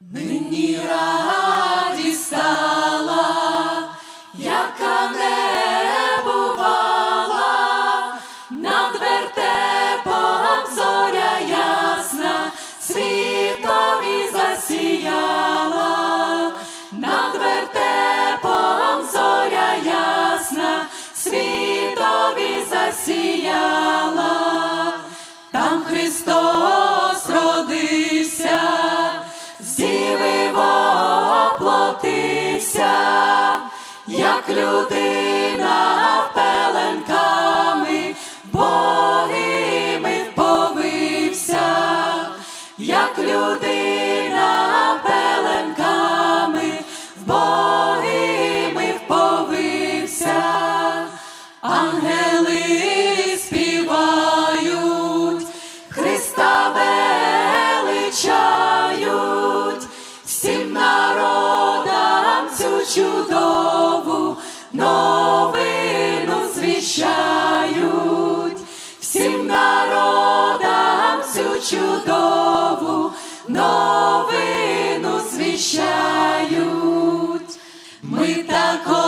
Нині радість стала, яка не бувала, над вертепом зоря ясна, світові засіяла, над вертепом зоря ясна, світові засіяла, людина пеленками, богими повився, як людина. чудову новину звіщають. Ми також